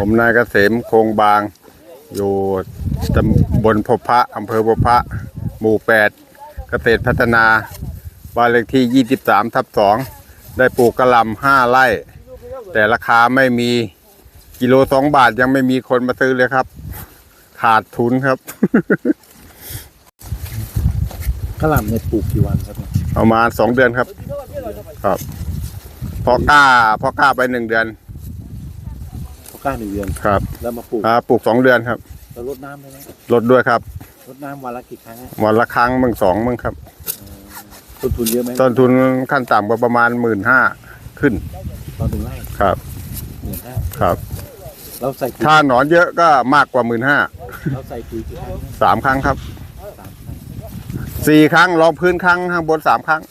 ผมนายเกษมโคงบาง อยู่ตำบลพบพระอำเภอพบพระ หมู่ 8 เกษตรพัฒนาบ้านเลขที่ 23 ทับ 2 ได้ปลูกกระหลำ5ไร่ แต่ราคาไม่มีกิโล 2 บาทยังไม่มีคนมาซื้อเลยครับ ขาดทุนครับ กระหล่ำเนี่ยปลูกกี่วันครับเนี่ยประมาณ 2 เดือนครับ ครับ พอกล้าพอกล้าไป 1 เดือน เขากล้าหนึ่งเดือนครับแล้วมาปลูกอ่าปลูก2เดือนครับแล้วรดน้ำได้ไหมลดด้วยครับรดน้ำวันละกี่ครั้งอะวันละครั้งมึงสองมึงครับ ต้นทุนเยอะไหมต้นทุนขั้นต่ำก็ประมาณหมื่นห้าขึ้นตอนหนึ่งไร่ครับหมื่นห้าครับ เราใส่ปุ๋ยถ้าหนอนเยอะก็มากกว่าหมื่นห้าเราใส่ปุ๋ยกี่ครั้งสามครั้งครับสามครั้งสี่ครั้งรองพื้นครั้งข้างบนสามครั้ง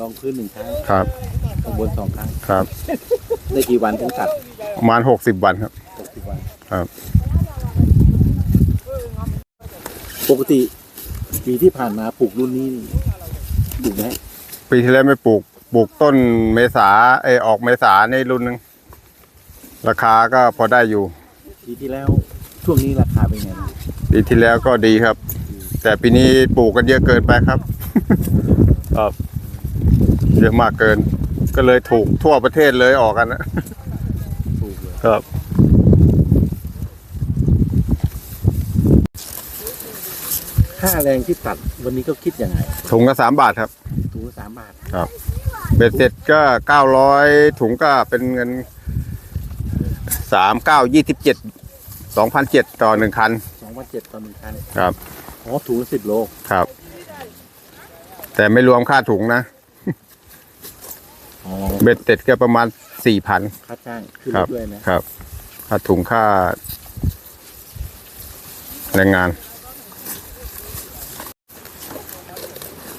ลองพื้นหนึ่งครั้งครับข้างบนสองครั้งครับ ได้กี่วันถึงตัด ประมาณหกสิบวันครับ หกสิบวันครับ ปกติปีที่ผ่านมาปลูกรุ่นนี้นี่ปลูกไหมปีที่แล้วไม่ปลูก ปลูกต้นเมษาเออออกเมษาในรุ่นหนึ่งราคาก็พอได้อยู่ ปีที่แล้วช่วงนี้ราคาเป็นไงบ้างปีที่แล้วก็ดีครับ แต่ปีนี้ปลูกกันเยอะเกินไปครับ ครับ เยอะมากเกิน ก็เลยถูกทั่วประเทศเลยออกกันนะปลูกเลย ครับค่าแรงที่ตัดวันนี้ก็คิดยังไงถุงละสามบาทครับ ถุงละสามบาทเบ็ดเสร็จก็เก้าร้อยถุงก็เป็นเงินสามเก้ายี่สิบเจ็ดสองพันเจ็ดต่อหนึ่งคันสองพันเจ็ดต่อหนึ่งคันครับอ๋อถุงละสิบโลครับ แต่ไม่รวมค่าถุงนะ อ๋อเบ็ดเสร็จก็ประมาณสี่พันค่าจ้างขึ้นครับด้วยนะครับ ค่าถุงค่าแรงงาน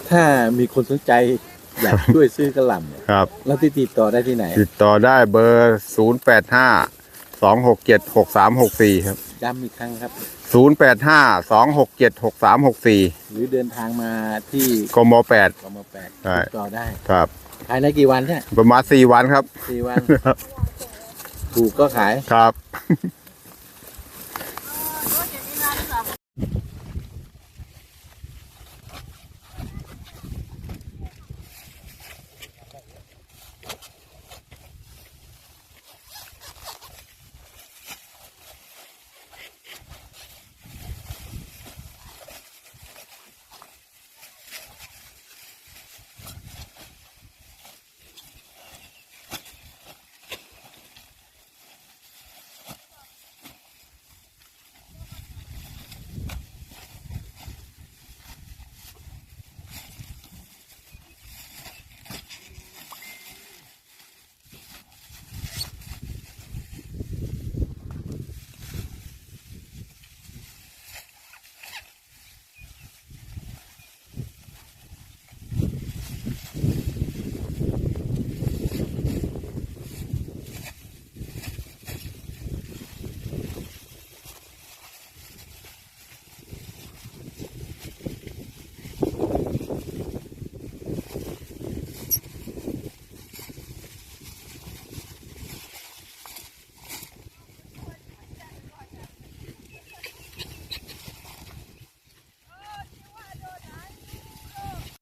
ถ้ามีคนสนใจอยากช่วยซื้อกระหล่ำเนี่ยครับแล้วที่ติดต่อได้ที่ไหนติดต่อได้เบอร์ศูนย์แปดห้าสองหกเจ็ดหกสามหกสี่ครับ ย้ำอีกครั้งครับศูนย์แปดห้าสองหกเจ็ดหกสามหกสี่หรือเดินทางมาที่กมแปดกมแปดใช่ ติดต่อได้ ครับขายในกี่วันเนี่ยประมาณสี่วันครับสี่วันถูกก็ขายครับ